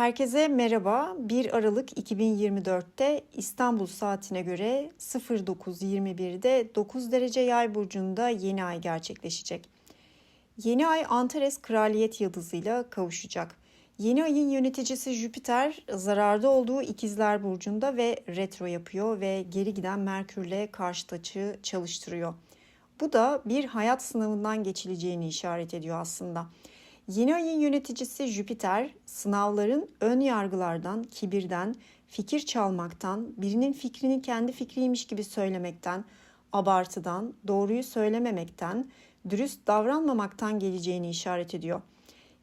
Herkese merhaba. 1 Aralık 2024'te İstanbul saatine göre 09.21'de 9 derece yay burcunda yeni ay gerçekleşecek. Yeni ay Antares kraliyet yıldızıyla kavuşacak. Yeni ayın yöneticisi Jüpiter zararda olduğu ikizler burcunda ve retro yapıyor ve geri giden Merkürle karşıt açı çalıştırıyor. Bu da bir hayat sınavından geçileceğini işaret ediyor aslında. Yeni ayın yöneticisi Jüpiter, sınavların ön yargılardan, kibirden, fikir çalmaktan, birinin fikrini kendi fikriymiş gibi söylemekten, abartıdan, doğruyu söylememekten, dürüst davranmamaktan geleceğini işaret ediyor.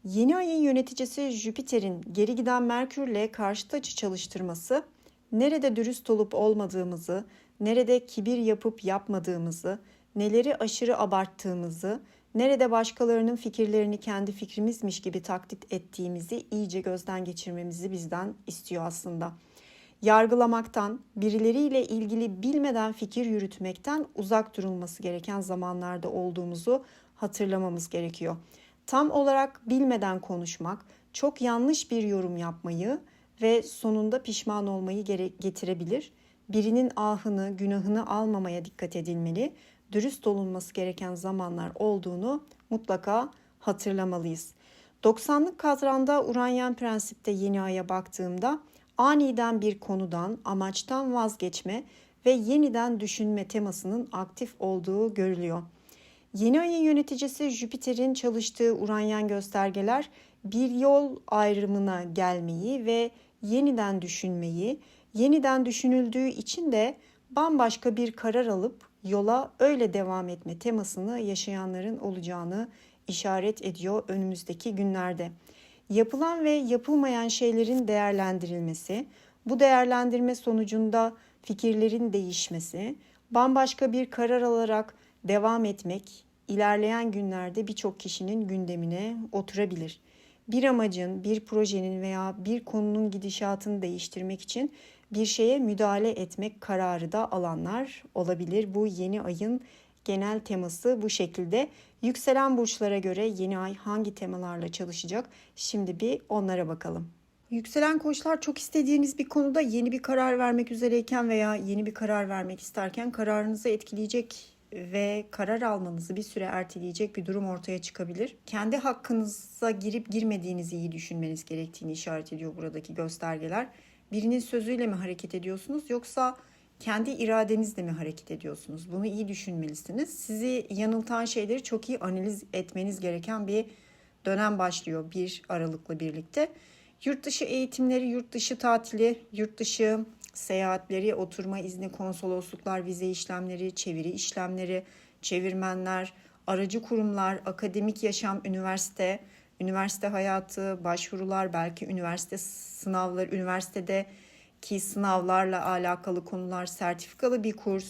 Yeni ayın yöneticisi Jüpiter'in geri giden Merkürle karşıt açı çalıştırması, nerede dürüst olup olmadığımızı, nerede kibir yapıp yapmadığımızı, neleri aşırı abarttığımızı, nerede başkalarının fikirlerini kendi fikrimizmiş gibi taklit ettiğimizi iyice gözden geçirmemizi bizden istiyor aslında. Yargılamaktan, birileriyle ilgili bilmeden fikir yürütmekten uzak durulması gereken zamanlarda olduğumuzu hatırlamamız gerekiyor. Tam olarak bilmeden konuşmak, çok yanlış bir yorum yapmayı ve sonunda pişman olmayı getirebilir. Birinin ahını, günahını almamaya dikkat edilmeli dürüst olunması gereken zamanlar olduğunu mutlaka hatırlamalıyız. 90'lık kadranda Uranyen prensipte yeni aya baktığımda aniden bir konudan, amaçtan vazgeçme ve yeniden düşünme temasının aktif olduğu görülüyor. Yeni ayın yöneticisi Jüpiter'in çalıştığı Uranyen göstergeler bir yol ayrımına gelmeyi ve yeniden düşünmeyi, yeniden düşünüldüğü için de bambaşka bir karar alıp yola öyle devam etme temasını yaşayanların olacağını işaret ediyor önümüzdeki günlerde. Yapılan ve yapılmayan şeylerin değerlendirilmesi, bu değerlendirme sonucunda fikirlerin değişmesi, bambaşka bir karar alarak devam etmek ilerleyen günlerde birçok kişinin gündemine oturabilir. Bir amacın, bir projenin veya bir konunun gidişatını değiştirmek için bir şeye müdahale etmek kararı da alanlar olabilir. Bu yeni ayın genel teması bu şekilde. Yükselen burçlara göre yeni ay hangi temalarla çalışacak? Şimdi bir onlara bakalım. Yükselen koçlar çok istediğiniz bir konuda yeni bir karar vermek üzereyken veya yeni bir karar vermek isterken kararınızı etkileyecek ve karar almanızı bir süre erteleyecek bir durum ortaya çıkabilir. Kendi hakkınıza girip girmediğinizi iyi düşünmeniz gerektiğini işaret ediyor buradaki göstergeler birinin sözüyle mi hareket ediyorsunuz yoksa kendi iradenizle mi hareket ediyorsunuz? Bunu iyi düşünmelisiniz. Sizi yanıltan şeyleri çok iyi analiz etmeniz gereken bir dönem başlıyor bir Aralık'la birlikte. Yurt dışı eğitimleri, yurt dışı tatili, yurt dışı seyahatleri, oturma izni, konsolosluklar, vize işlemleri, çeviri işlemleri, çevirmenler, aracı kurumlar, akademik yaşam, üniversite, üniversite hayatı, başvurular, belki üniversite sınavları, üniversitede ki sınavlarla alakalı konular, sertifikalı bir kurs,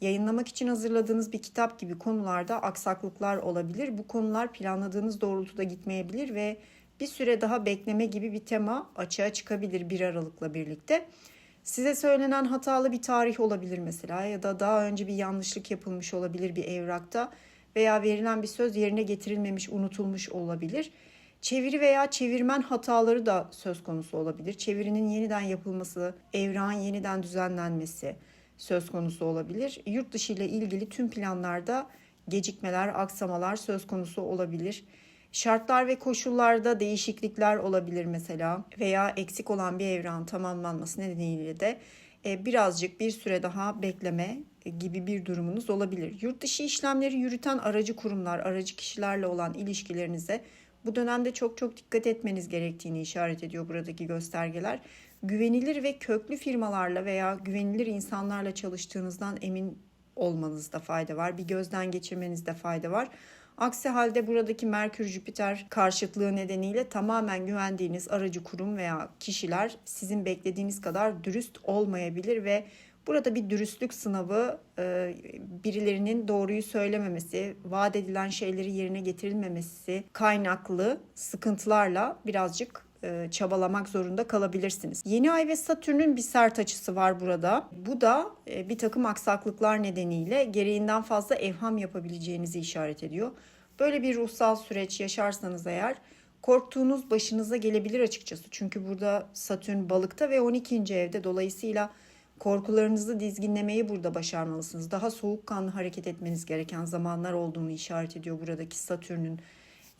yayınlamak için hazırladığınız bir kitap gibi konularda aksaklıklar olabilir. Bu konular planladığınız doğrultuda gitmeyebilir ve bir süre daha bekleme gibi bir tema açığa çıkabilir bir Aralık'la birlikte. Size söylenen hatalı bir tarih olabilir mesela ya da daha önce bir yanlışlık yapılmış olabilir bir evrakta veya verilen bir söz yerine getirilmemiş, unutulmuş olabilir. Çeviri veya çevirmen hataları da söz konusu olabilir. Çevirinin yeniden yapılması, evrağın yeniden düzenlenmesi söz konusu olabilir. Yurt dışı ile ilgili tüm planlarda gecikmeler, aksamalar söz konusu olabilir. Şartlar ve koşullarda değişiklikler olabilir mesela veya eksik olan bir evrağın tamamlanması nedeniyle de e, birazcık bir süre daha bekleme gibi bir durumunuz olabilir. Yurt dışı işlemleri yürüten aracı kurumlar, aracı kişilerle olan ilişkilerinize bu dönemde çok çok dikkat etmeniz gerektiğini işaret ediyor buradaki göstergeler. Güvenilir ve köklü firmalarla veya güvenilir insanlarla çalıştığınızdan emin olmanızda fayda var. Bir gözden geçirmenizde fayda var. Aksi halde buradaki Merkür Jüpiter karşıtlığı nedeniyle tamamen güvendiğiniz aracı kurum veya kişiler sizin beklediğiniz kadar dürüst olmayabilir ve Burada bir dürüstlük sınavı, e, birilerinin doğruyu söylememesi, vaat edilen şeyleri yerine getirilmemesi kaynaklı sıkıntılarla birazcık e, çabalamak zorunda kalabilirsiniz. Yeni ay ve Satürn'ün bir sert açısı var burada. Bu da e, bir takım aksaklıklar nedeniyle gereğinden fazla evham yapabileceğinizi işaret ediyor. Böyle bir ruhsal süreç yaşarsanız eğer korktuğunuz başınıza gelebilir açıkçası. Çünkü burada Satürn balıkta ve 12. evde dolayısıyla korkularınızı dizginlemeyi burada başarmalısınız. Daha soğukkanlı hareket etmeniz gereken zamanlar olduğunu işaret ediyor buradaki Satürn'ün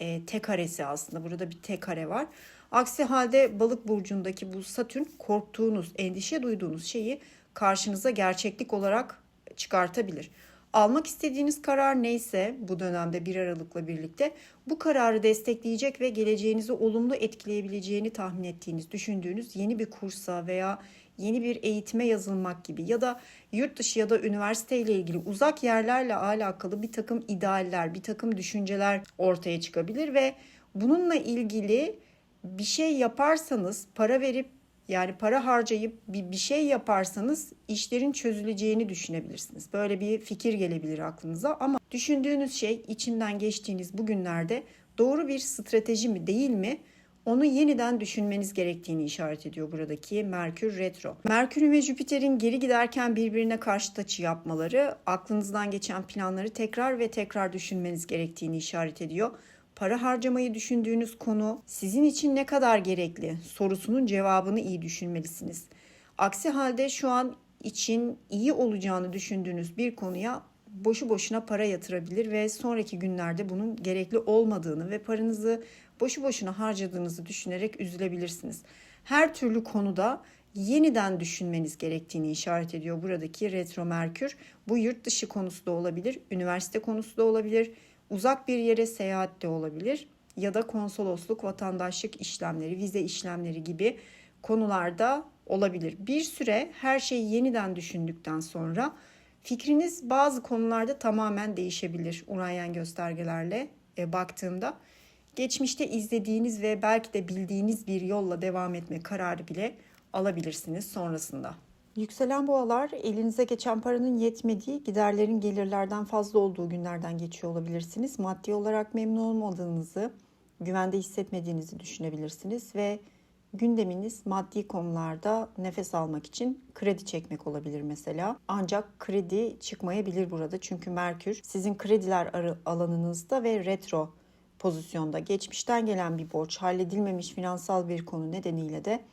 e, tek karesi aslında. Burada bir tek kare var. Aksi halde balık burcundaki bu Satürn korktuğunuz, endişe duyduğunuz şeyi karşınıza gerçeklik olarak çıkartabilir. Almak istediğiniz karar neyse bu dönemde 1 Aralık'la birlikte bu kararı destekleyecek ve geleceğinizi olumlu etkileyebileceğini tahmin ettiğiniz, düşündüğünüz yeni bir kursa veya yeni bir eğitime yazılmak gibi ya da yurt dışı ya da üniversite ile ilgili uzak yerlerle alakalı bir takım idealler, bir takım düşünceler ortaya çıkabilir ve bununla ilgili bir şey yaparsanız para verip yani para harcayıp bir, bir şey yaparsanız işlerin çözüleceğini düşünebilirsiniz. Böyle bir fikir gelebilir aklınıza ama düşündüğünüz şey içinden geçtiğiniz bugünlerde doğru bir strateji mi değil mi? Onu yeniden düşünmeniz gerektiğini işaret ediyor buradaki Merkür Retro. Merkür'ün ve Jüpiter'in geri giderken birbirine karşı açı yapmaları aklınızdan geçen planları tekrar ve tekrar düşünmeniz gerektiğini işaret ediyor para harcamayı düşündüğünüz konu sizin için ne kadar gerekli sorusunun cevabını iyi düşünmelisiniz. Aksi halde şu an için iyi olacağını düşündüğünüz bir konuya boşu boşuna para yatırabilir ve sonraki günlerde bunun gerekli olmadığını ve paranızı boşu boşuna harcadığınızı düşünerek üzülebilirsiniz. Her türlü konuda yeniden düşünmeniz gerektiğini işaret ediyor buradaki retro merkür. Bu yurt dışı konusu da olabilir, üniversite konusu da olabilir, uzak bir yere seyahat de olabilir ya da konsolosluk, vatandaşlık işlemleri, vize işlemleri gibi konularda olabilir. Bir süre her şeyi yeniden düşündükten sonra fikriniz bazı konularda tamamen değişebilir Uranyen göstergelerle e, baktığımda. Geçmişte izlediğiniz ve belki de bildiğiniz bir yolla devam etme kararı bile alabilirsiniz sonrasında. Yükselen boğalar elinize geçen paranın yetmediği, giderlerin gelirlerden fazla olduğu günlerden geçiyor olabilirsiniz. Maddi olarak memnun olmadığınızı, güvende hissetmediğinizi düşünebilirsiniz ve gündeminiz maddi konularda nefes almak için kredi çekmek olabilir mesela. Ancak kredi çıkmayabilir burada çünkü Merkür sizin krediler alanınızda ve retro pozisyonda geçmişten gelen bir borç, halledilmemiş finansal bir konu nedeniyle de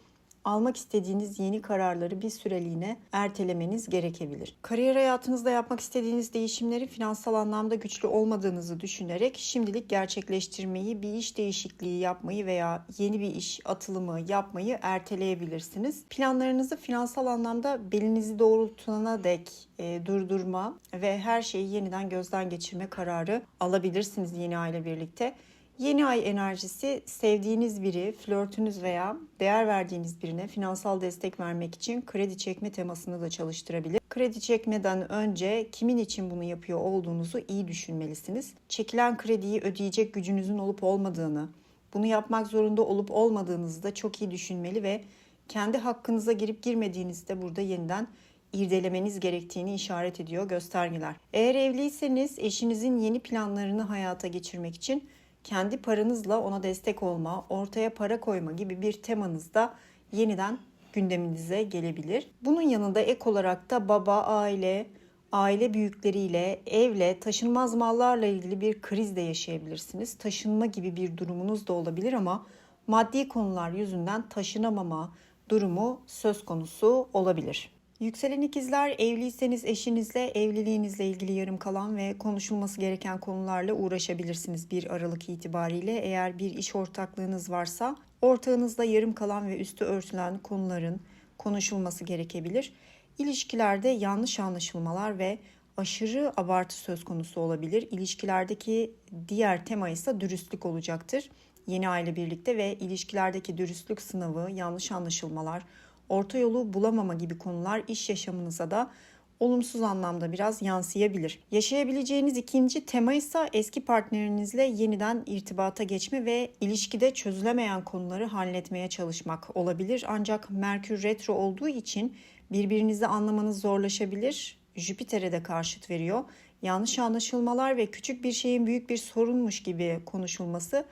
almak istediğiniz yeni kararları bir süreliğine ertelemeniz gerekebilir. Kariyer hayatınızda yapmak istediğiniz değişimleri finansal anlamda güçlü olmadığınızı düşünerek şimdilik gerçekleştirmeyi, bir iş değişikliği yapmayı veya yeni bir iş atılımı yapmayı erteleyebilirsiniz. Planlarınızı finansal anlamda belinizi doğrultana dek e, durdurma ve her şeyi yeniden gözden geçirme kararı alabilirsiniz yeni aile birlikte. Yeni ay enerjisi sevdiğiniz biri, flörtünüz veya değer verdiğiniz birine finansal destek vermek için kredi çekme temasını da çalıştırabilir. Kredi çekmeden önce kimin için bunu yapıyor olduğunuzu iyi düşünmelisiniz. Çekilen krediyi ödeyecek gücünüzün olup olmadığını, bunu yapmak zorunda olup olmadığınızı da çok iyi düşünmeli ve kendi hakkınıza girip girmediğinizi de burada yeniden irdelemeniz gerektiğini işaret ediyor göstergeler. Eğer evliyseniz eşinizin yeni planlarını hayata geçirmek için kendi paranızla ona destek olma, ortaya para koyma gibi bir temanız da yeniden gündeminize gelebilir. Bunun yanında ek olarak da baba, aile, aile büyükleriyle, evle, taşınmaz mallarla ilgili bir kriz de yaşayabilirsiniz. Taşınma gibi bir durumunuz da olabilir ama maddi konular yüzünden taşınamama durumu söz konusu olabilir. Yükselen ikizler evliyseniz eşinizle evliliğinizle ilgili yarım kalan ve konuşulması gereken konularla uğraşabilirsiniz bir Aralık itibariyle. Eğer bir iş ortaklığınız varsa ortağınızla yarım kalan ve üstü örtülen konuların konuşulması gerekebilir. İlişkilerde yanlış anlaşılmalar ve aşırı abartı söz konusu olabilir. İlişkilerdeki diğer tema ise dürüstlük olacaktır. Yeni aile birlikte ve ilişkilerdeki dürüstlük sınavı, yanlış anlaşılmalar, orta yolu bulamama gibi konular iş yaşamınıza da olumsuz anlamda biraz yansıyabilir. Yaşayabileceğiniz ikinci tema ise eski partnerinizle yeniden irtibata geçme ve ilişkide çözülemeyen konuları halletmeye çalışmak olabilir. Ancak Merkür retro olduğu için birbirinizi anlamanız zorlaşabilir. Jüpiter'e de karşıt veriyor. Yanlış anlaşılmalar ve küçük bir şeyin büyük bir sorunmuş gibi konuşulması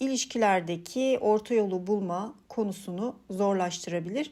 ilişkilerdeki orta yolu bulma konusunu zorlaştırabilir.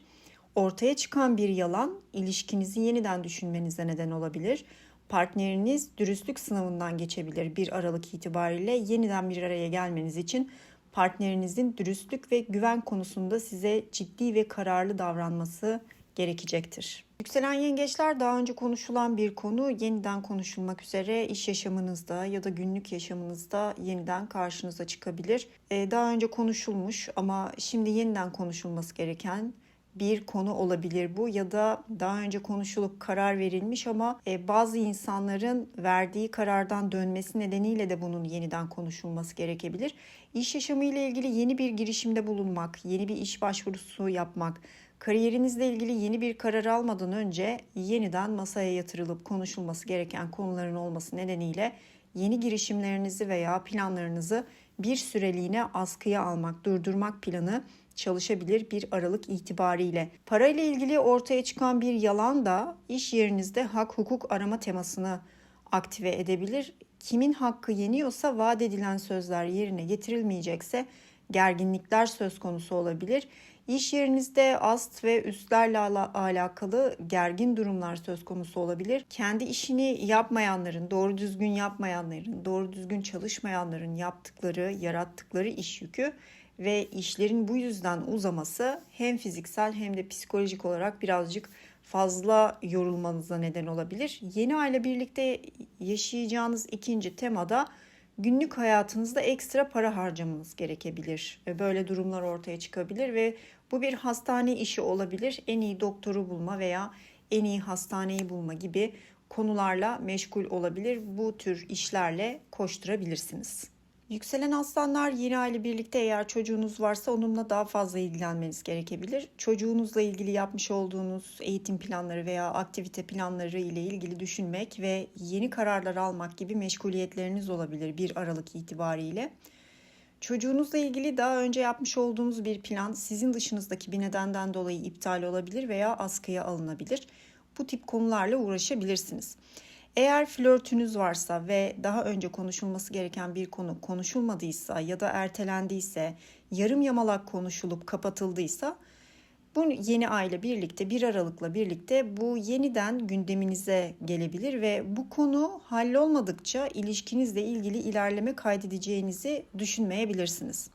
Ortaya çıkan bir yalan ilişkinizi yeniden düşünmenize neden olabilir. Partneriniz dürüstlük sınavından geçebilir bir Aralık itibariyle yeniden bir araya gelmeniz için partnerinizin dürüstlük ve güven konusunda size ciddi ve kararlı davranması gerekecektir. Yükselen yengeçler daha önce konuşulan bir konu yeniden konuşulmak üzere iş yaşamınızda ya da günlük yaşamınızda yeniden karşınıza çıkabilir. Ee, daha önce konuşulmuş ama şimdi yeniden konuşulması gereken bir konu olabilir bu ya da daha önce konuşulup karar verilmiş ama e, bazı insanların verdiği karardan dönmesi nedeniyle de bunun yeniden konuşulması gerekebilir. İş yaşamı ile ilgili yeni bir girişimde bulunmak, yeni bir iş başvurusu yapmak, kariyerinizle ilgili yeni bir karar almadan önce yeniden masaya yatırılıp konuşulması gereken konuların olması nedeniyle yeni girişimlerinizi veya planlarınızı bir süreliğine askıya almak, durdurmak planı çalışabilir bir aralık itibariyle. Parayla ilgili ortaya çıkan bir yalan da iş yerinizde hak hukuk arama temasını aktive edebilir. Kimin hakkı yeniyorsa vaat edilen sözler yerine getirilmeyecekse gerginlikler söz konusu olabilir. İş yerinizde ast ve üstlerle alakalı gergin durumlar söz konusu olabilir. Kendi işini yapmayanların, doğru düzgün yapmayanların, doğru düzgün çalışmayanların yaptıkları, yarattıkları iş yükü ve işlerin bu yüzden uzaması hem fiziksel hem de psikolojik olarak birazcık fazla yorulmanıza neden olabilir. Yeni aile birlikte yaşayacağınız ikinci temada günlük hayatınızda ekstra para harcamanız gerekebilir. Böyle durumlar ortaya çıkabilir ve bu bir hastane işi olabilir. En iyi doktoru bulma veya en iyi hastaneyi bulma gibi konularla meşgul olabilir. Bu tür işlerle koşturabilirsiniz. Yükselen aslanlar yeni aile birlikte eğer çocuğunuz varsa onunla daha fazla ilgilenmeniz gerekebilir. Çocuğunuzla ilgili yapmış olduğunuz eğitim planları veya aktivite planları ile ilgili düşünmek ve yeni kararlar almak gibi meşguliyetleriniz olabilir bir Aralık itibariyle. Çocuğunuzla ilgili daha önce yapmış olduğunuz bir plan sizin dışınızdaki bir nedenden dolayı iptal olabilir veya askıya alınabilir. Bu tip konularla uğraşabilirsiniz. Eğer flörtünüz varsa ve daha önce konuşulması gereken bir konu konuşulmadıysa ya da ertelendiyse, yarım yamalak konuşulup kapatıldıysa bu yeni aile birlikte bir aralıkla birlikte bu yeniden gündeminize gelebilir ve bu konu hallolmadıkça ilişkinizle ilgili ilerleme kaydedeceğinizi düşünmeyebilirsiniz.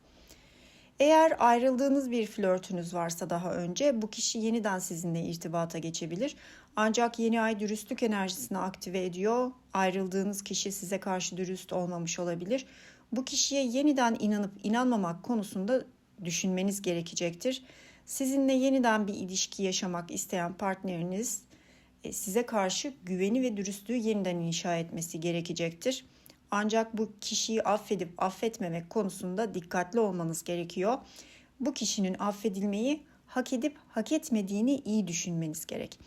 Eğer ayrıldığınız bir flörtünüz varsa daha önce bu kişi yeniden sizinle irtibata geçebilir. Ancak yeni ay dürüstlük enerjisini aktive ediyor. Ayrıldığınız kişi size karşı dürüst olmamış olabilir. Bu kişiye yeniden inanıp inanmamak konusunda düşünmeniz gerekecektir. Sizinle yeniden bir ilişki yaşamak isteyen partneriniz e, size karşı güveni ve dürüstlüğü yeniden inşa etmesi gerekecektir. Ancak bu kişiyi affedip affetmemek konusunda dikkatli olmanız gerekiyor. Bu kişinin affedilmeyi hak edip hak etmediğini iyi düşünmeniz gerek.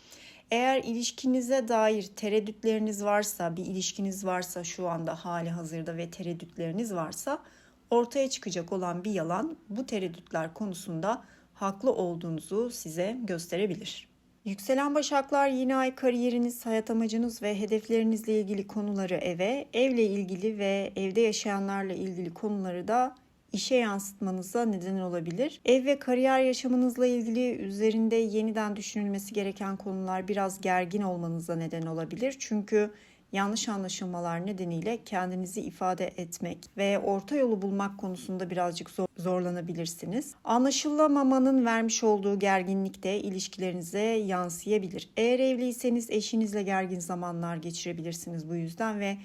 Eğer ilişkinize dair tereddütleriniz varsa, bir ilişkiniz varsa şu anda hali hazırda ve tereddütleriniz varsa ortaya çıkacak olan bir yalan bu tereddütler konusunda haklı olduğunuzu size gösterebilir. Yükselen Başaklar yeni ay kariyeriniz, hayat amacınız ve hedeflerinizle ilgili konuları eve, evle ilgili ve evde yaşayanlarla ilgili konuları da işe yansıtmanıza neden olabilir. Ev ve kariyer yaşamınızla ilgili üzerinde yeniden düşünülmesi gereken konular biraz gergin olmanıza neden olabilir. Çünkü yanlış anlaşılmalar nedeniyle kendinizi ifade etmek ve orta yolu bulmak konusunda birazcık zor, zorlanabilirsiniz. Anlaşılamamanın vermiş olduğu gerginlik de ilişkilerinize yansıyabilir. Eğer evliyseniz eşinizle gergin zamanlar geçirebilirsiniz bu yüzden ve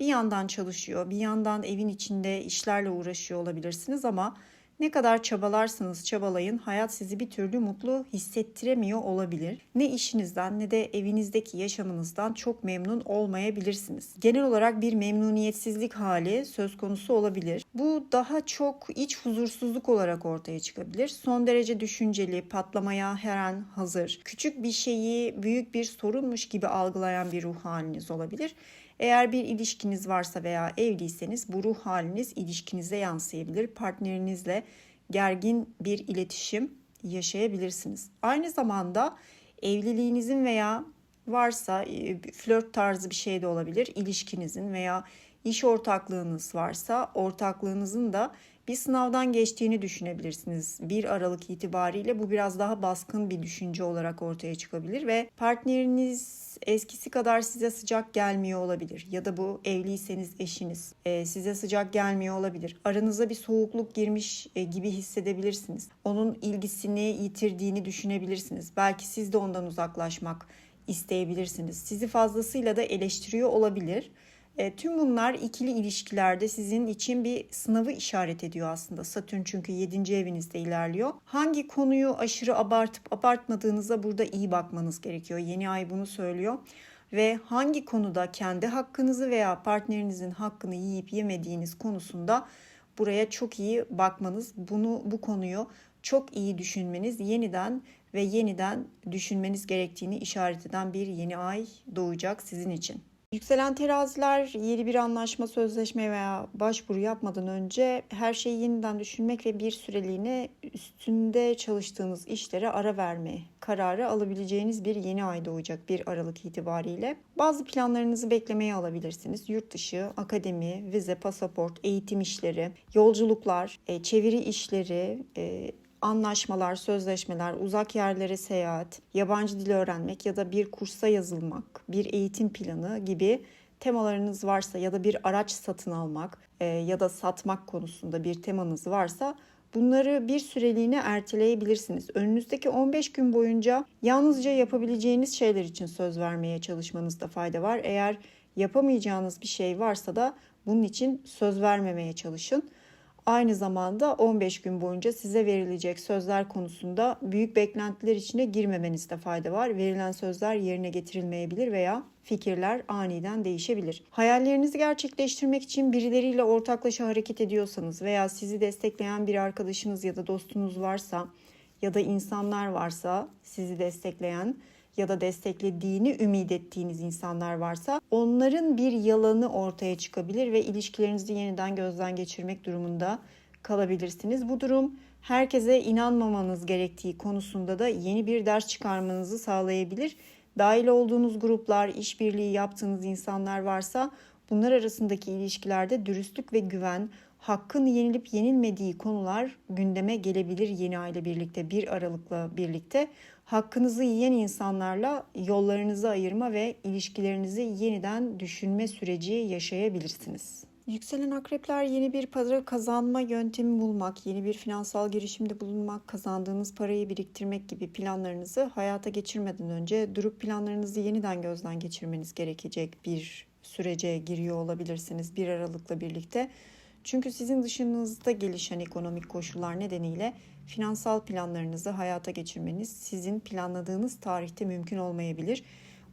bir yandan çalışıyor, bir yandan evin içinde işlerle uğraşıyor olabilirsiniz ama ne kadar çabalarsınız çabalayın hayat sizi bir türlü mutlu hissettiremiyor olabilir. Ne işinizden ne de evinizdeki yaşamınızdan çok memnun olmayabilirsiniz. Genel olarak bir memnuniyetsizlik hali söz konusu olabilir. Bu daha çok iç huzursuzluk olarak ortaya çıkabilir. Son derece düşünceli, patlamaya her an hazır, küçük bir şeyi büyük bir sorunmuş gibi algılayan bir ruh haliniz olabilir. Eğer bir ilişkiniz varsa veya evliyseniz bu ruh haliniz ilişkinize yansıyabilir. Partnerinizle gergin bir iletişim yaşayabilirsiniz. Aynı zamanda evliliğinizin veya varsa e, flört tarzı bir şey de olabilir. İlişkinizin veya İş ortaklığınız varsa ortaklığınızın da bir sınavdan geçtiğini düşünebilirsiniz. 1 Aralık itibariyle bu biraz daha baskın bir düşünce olarak ortaya çıkabilir ve partneriniz eskisi kadar size sıcak gelmiyor olabilir ya da bu evliyseniz eşiniz e, size sıcak gelmiyor olabilir. Aranıza bir soğukluk girmiş e, gibi hissedebilirsiniz. Onun ilgisini yitirdiğini düşünebilirsiniz. Belki siz de ondan uzaklaşmak isteyebilirsiniz. Sizi fazlasıyla da eleştiriyor olabilir. E, tüm bunlar ikili ilişkilerde sizin için bir sınavı işaret ediyor aslında. Satürn çünkü 7. evinizde ilerliyor. Hangi konuyu aşırı abartıp abartmadığınıza burada iyi bakmanız gerekiyor. Yeni ay bunu söylüyor. Ve hangi konuda kendi hakkınızı veya partnerinizin hakkını yiyip yemediğiniz konusunda buraya çok iyi bakmanız, bunu bu konuyu çok iyi düşünmeniz, yeniden ve yeniden düşünmeniz gerektiğini işaret eden bir yeni ay doğacak sizin için. Yükselen teraziler yeni bir anlaşma, sözleşme veya başvuru yapmadan önce her şeyi yeniden düşünmek ve bir süreliğine üstünde çalıştığınız işlere ara verme kararı alabileceğiniz bir yeni ay doğacak 1 Aralık itibariyle. Bazı planlarınızı beklemeye alabilirsiniz. Yurt dışı, akademi, vize, pasaport, eğitim işleri, yolculuklar, e, çeviri işleri, e, anlaşmalar, sözleşmeler, uzak yerlere seyahat, yabancı dil öğrenmek ya da bir kursa yazılmak, bir eğitim planı gibi temalarınız varsa ya da bir araç satın almak e, ya da satmak konusunda bir temanız varsa bunları bir süreliğine erteleyebilirsiniz. Önünüzdeki 15 gün boyunca yalnızca yapabileceğiniz şeyler için söz vermeye çalışmanızda fayda var. Eğer yapamayacağınız bir şey varsa da bunun için söz vermemeye çalışın. Aynı zamanda 15 gün boyunca size verilecek sözler konusunda büyük beklentiler içine girmemenizde fayda var. Verilen sözler yerine getirilmeyebilir veya fikirler aniden değişebilir. Hayallerinizi gerçekleştirmek için birileriyle ortaklaşa hareket ediyorsanız veya sizi destekleyen bir arkadaşınız ya da dostunuz varsa ya da insanlar varsa sizi destekleyen ya da desteklediğini ümit ettiğiniz insanlar varsa onların bir yalanı ortaya çıkabilir ve ilişkilerinizi yeniden gözden geçirmek durumunda kalabilirsiniz. Bu durum herkese inanmamanız gerektiği konusunda da yeni bir ders çıkarmanızı sağlayabilir. Dahil olduğunuz gruplar, işbirliği yaptığınız insanlar varsa bunlar arasındaki ilişkilerde dürüstlük ve güven, hakkın yenilip yenilmediği konular gündeme gelebilir yeni ayla birlikte, bir Aralık'la birlikte hakkınızı yiyen insanlarla yollarınızı ayırma ve ilişkilerinizi yeniden düşünme süreci yaşayabilirsiniz. Yükselen akrepler yeni bir para kazanma yöntemi bulmak, yeni bir finansal girişimde bulunmak, kazandığınız parayı biriktirmek gibi planlarınızı hayata geçirmeden önce durup planlarınızı yeniden gözden geçirmeniz gerekecek bir sürece giriyor olabilirsiniz bir aralıkla birlikte. Çünkü sizin dışınızda gelişen ekonomik koşullar nedeniyle finansal planlarınızı hayata geçirmeniz sizin planladığınız tarihte mümkün olmayabilir.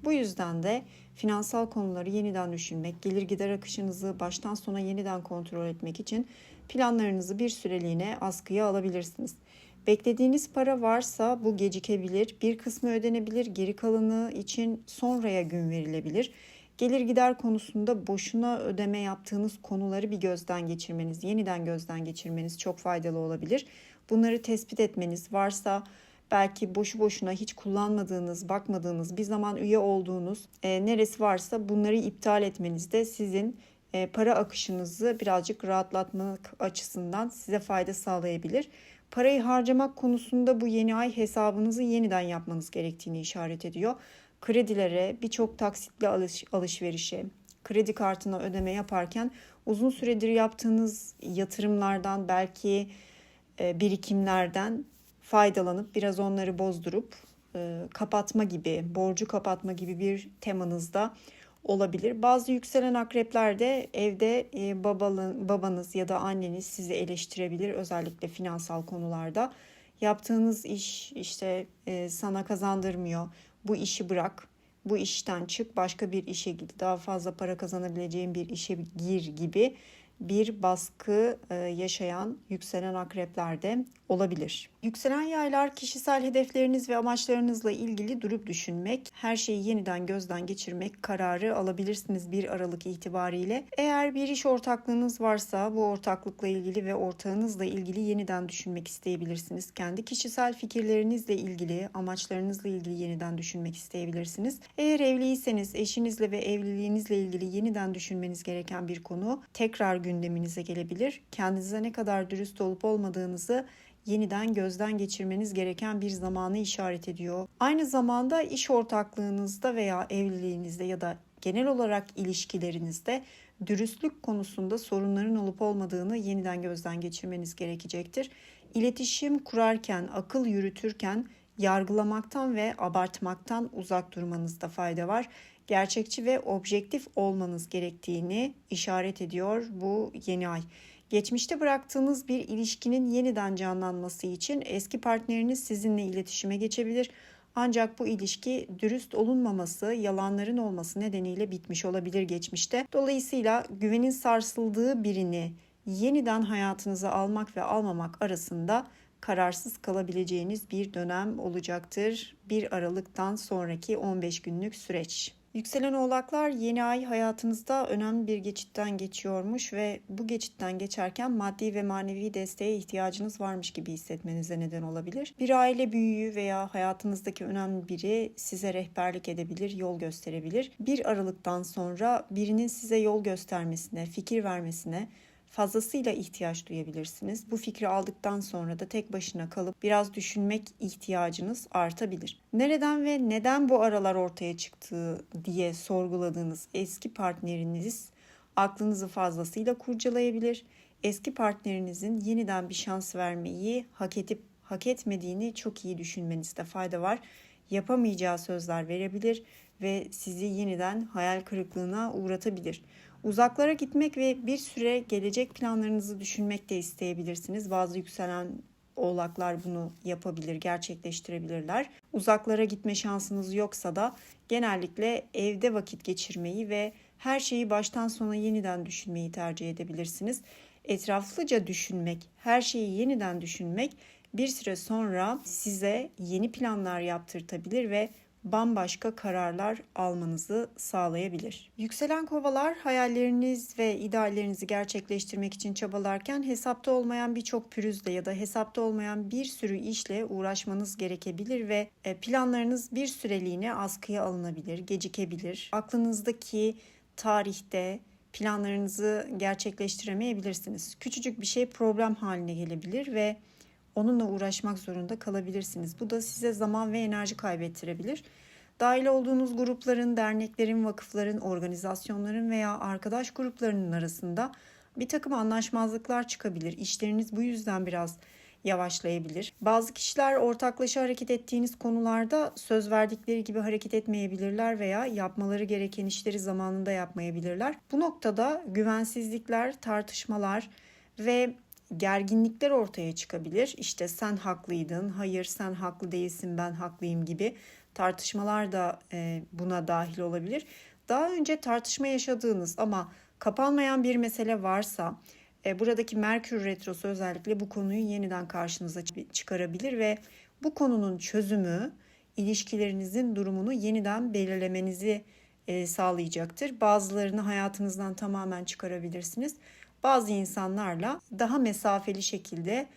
Bu yüzden de finansal konuları yeniden düşünmek, gelir gider akışınızı baştan sona yeniden kontrol etmek için planlarınızı bir süreliğine askıya alabilirsiniz. Beklediğiniz para varsa bu gecikebilir, bir kısmı ödenebilir, geri kalanı için sonraya gün verilebilir. Gelir gider konusunda boşuna ödeme yaptığınız konuları bir gözden geçirmeniz, yeniden gözden geçirmeniz çok faydalı olabilir. Bunları tespit etmeniz varsa belki boşu boşuna hiç kullanmadığınız, bakmadığınız, bir zaman üye olduğunuz e, neresi varsa bunları iptal etmeniz de sizin e, para akışınızı birazcık rahatlatmak açısından size fayda sağlayabilir. Parayı harcamak konusunda bu yeni ay hesabınızı yeniden yapmanız gerektiğini işaret ediyor. Kredilere, birçok taksitli alış, alışverişe, kredi kartına ödeme yaparken uzun süredir yaptığınız yatırımlardan belki e, birikimlerden faydalanıp biraz onları bozdurup e, kapatma gibi, borcu kapatma gibi bir temanızda olabilir. Bazı yükselen akrepler de evde e, babalın, babanız ya da anneniz sizi eleştirebilir özellikle finansal konularda. Yaptığınız iş işte sana kazandırmıyor. Bu işi bırak. Bu işten çık, başka bir işe git. Daha fazla para kazanabileceğin bir işe gir gibi bir baskı e, yaşayan yükselen akreplerde olabilir. Yükselen yaylar kişisel hedefleriniz ve amaçlarınızla ilgili durup düşünmek, her şeyi yeniden gözden geçirmek kararı alabilirsiniz 1 Aralık itibariyle. Eğer bir iş ortaklığınız varsa bu ortaklıkla ilgili ve ortağınızla ilgili yeniden düşünmek isteyebilirsiniz. Kendi kişisel fikirlerinizle ilgili, amaçlarınızla ilgili yeniden düşünmek isteyebilirsiniz. Eğer evliyseniz eşinizle ve evliliğinizle ilgili yeniden düşünmeniz gereken bir konu tekrar gündeminize gelebilir. Kendinize ne kadar dürüst olup olmadığınızı yeniden gözden geçirmeniz gereken bir zamanı işaret ediyor. Aynı zamanda iş ortaklığınızda veya evliliğinizde ya da genel olarak ilişkilerinizde dürüstlük konusunda sorunların olup olmadığını yeniden gözden geçirmeniz gerekecektir. İletişim kurarken, akıl yürütürken yargılamaktan ve abartmaktan uzak durmanızda fayda var. Gerçekçi ve objektif olmanız gerektiğini işaret ediyor bu yeni ay. Geçmişte bıraktığınız bir ilişkinin yeniden canlanması için eski partneriniz sizinle iletişime geçebilir. Ancak bu ilişki dürüst olunmaması, yalanların olması nedeniyle bitmiş olabilir geçmişte. Dolayısıyla güvenin sarsıldığı birini yeniden hayatınıza almak ve almamak arasında kararsız kalabileceğiniz bir dönem olacaktır. 1 Aralık'tan sonraki 15 günlük süreç. Yükselen oğlaklar yeni ay hayatınızda önemli bir geçitten geçiyormuş ve bu geçitten geçerken maddi ve manevi desteğe ihtiyacınız varmış gibi hissetmenize neden olabilir. Bir aile büyüğü veya hayatınızdaki önemli biri size rehberlik edebilir, yol gösterebilir. Bir Aralık'tan sonra birinin size yol göstermesine, fikir vermesine, fazlasıyla ihtiyaç duyabilirsiniz. Bu fikri aldıktan sonra da tek başına kalıp biraz düşünmek ihtiyacınız artabilir. Nereden ve neden bu aralar ortaya çıktığı diye sorguladığınız eski partneriniz aklınızı fazlasıyla kurcalayabilir. Eski partnerinizin yeniden bir şans vermeyi hak edip hak etmediğini çok iyi düşünmenizde fayda var. Yapamayacağı sözler verebilir ve sizi yeniden hayal kırıklığına uğratabilir. Uzaklara gitmek ve bir süre gelecek planlarınızı düşünmek de isteyebilirsiniz. Bazı yükselen oğlaklar bunu yapabilir, gerçekleştirebilirler. Uzaklara gitme şansınız yoksa da genellikle evde vakit geçirmeyi ve her şeyi baştan sona yeniden düşünmeyi tercih edebilirsiniz. Etraflıca düşünmek, her şeyi yeniden düşünmek bir süre sonra size yeni planlar yaptırtabilir ve bambaşka kararlar almanızı sağlayabilir. Yükselen kovalar hayalleriniz ve ideallerinizi gerçekleştirmek için çabalarken hesapta olmayan birçok pürüzle ya da hesapta olmayan bir sürü işle uğraşmanız gerekebilir ve e, planlarınız bir süreliğine askıya alınabilir, gecikebilir. Aklınızdaki tarihte planlarınızı gerçekleştiremeyebilirsiniz. Küçücük bir şey problem haline gelebilir ve onunla uğraşmak zorunda kalabilirsiniz. Bu da size zaman ve enerji kaybettirebilir. Dahil olduğunuz grupların, derneklerin, vakıfların, organizasyonların veya arkadaş gruplarının arasında bir takım anlaşmazlıklar çıkabilir. İşleriniz bu yüzden biraz yavaşlayabilir. Bazı kişiler ortaklaşa hareket ettiğiniz konularda söz verdikleri gibi hareket etmeyebilirler veya yapmaları gereken işleri zamanında yapmayabilirler. Bu noktada güvensizlikler, tartışmalar ve gerginlikler ortaya çıkabilir. İşte sen haklıydın, hayır sen haklı değilsin, ben haklıyım gibi tartışmalar da e, buna dahil olabilir. Daha önce tartışma yaşadığınız ama kapanmayan bir mesele varsa e, buradaki Merkür Retrosu özellikle bu konuyu yeniden karşınıza çıkarabilir ve bu konunun çözümü ilişkilerinizin durumunu yeniden belirlemenizi e, sağlayacaktır. Bazılarını hayatınızdan tamamen çıkarabilirsiniz bazı insanlarla daha mesafeli şekilde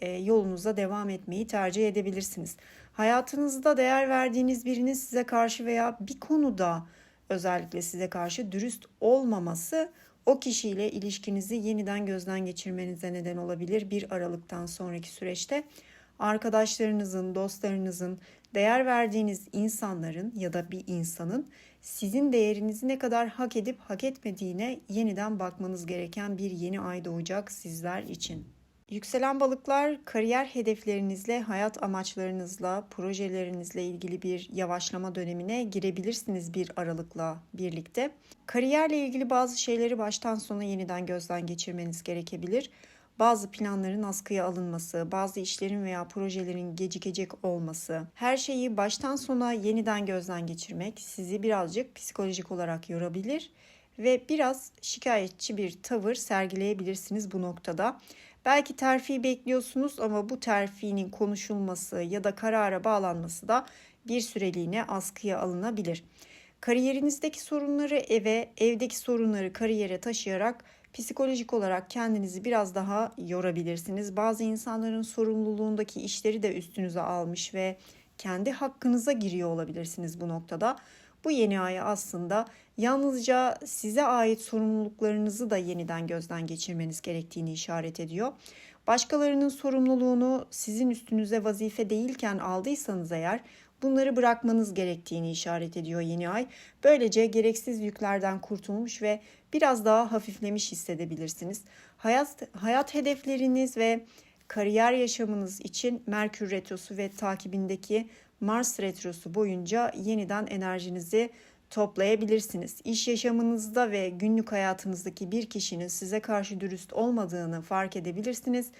e, yolunuza devam etmeyi tercih edebilirsiniz. Hayatınızda değer verdiğiniz birinin size karşı veya bir konuda özellikle size karşı dürüst olmaması o kişiyle ilişkinizi yeniden gözden geçirmenize neden olabilir bir aralıktan sonraki süreçte. Arkadaşlarınızın, dostlarınızın, değer verdiğiniz insanların ya da bir insanın sizin değerinizi ne kadar hak edip hak etmediğine yeniden bakmanız gereken bir yeni ay doğacak sizler için. Yükselen balıklar kariyer hedeflerinizle, hayat amaçlarınızla, projelerinizle ilgili bir yavaşlama dönemine girebilirsiniz bir aralıkla birlikte. Kariyerle ilgili bazı şeyleri baştan sona yeniden gözden geçirmeniz gerekebilir bazı planların askıya alınması, bazı işlerin veya projelerin gecikecek olması, her şeyi baştan sona yeniden gözden geçirmek sizi birazcık psikolojik olarak yorabilir ve biraz şikayetçi bir tavır sergileyebilirsiniz bu noktada. Belki terfi bekliyorsunuz ama bu terfinin konuşulması ya da karara bağlanması da bir süreliğine askıya alınabilir. Kariyerinizdeki sorunları eve, evdeki sorunları kariyere taşıyarak psikolojik olarak kendinizi biraz daha yorabilirsiniz. Bazı insanların sorumluluğundaki işleri de üstünüze almış ve kendi hakkınıza giriyor olabilirsiniz bu noktada. Bu yeni ay aslında yalnızca size ait sorumluluklarınızı da yeniden gözden geçirmeniz gerektiğini işaret ediyor. Başkalarının sorumluluğunu sizin üstünüze vazife değilken aldıysanız eğer bunları bırakmanız gerektiğini işaret ediyor yeni ay. Böylece gereksiz yüklerden kurtulmuş ve biraz daha hafiflemiş hissedebilirsiniz. Hayat hayat hedefleriniz ve kariyer yaşamınız için Merkür retrosu ve takibindeki Mars retrosu boyunca yeniden enerjinizi toplayabilirsiniz. İş yaşamınızda ve günlük hayatınızdaki bir kişinin size karşı dürüst olmadığını fark edebilirsiniz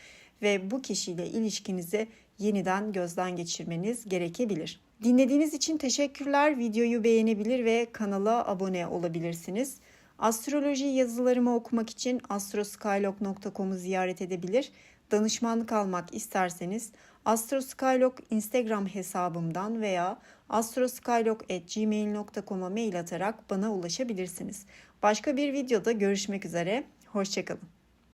ve bu kişiyle ilişkinizi yeniden gözden geçirmeniz gerekebilir. Dinlediğiniz için teşekkürler. Videoyu beğenebilir ve kanala abone olabilirsiniz. Astroloji yazılarımı okumak için astroskylog.com'u ziyaret edebilir. Danışmanlık almak isterseniz Astroskylog Instagram hesabımdan veya astroskylog.gmail.com'a mail atarak bana ulaşabilirsiniz. Başka bir videoda görüşmek üzere. Hoşçakalın.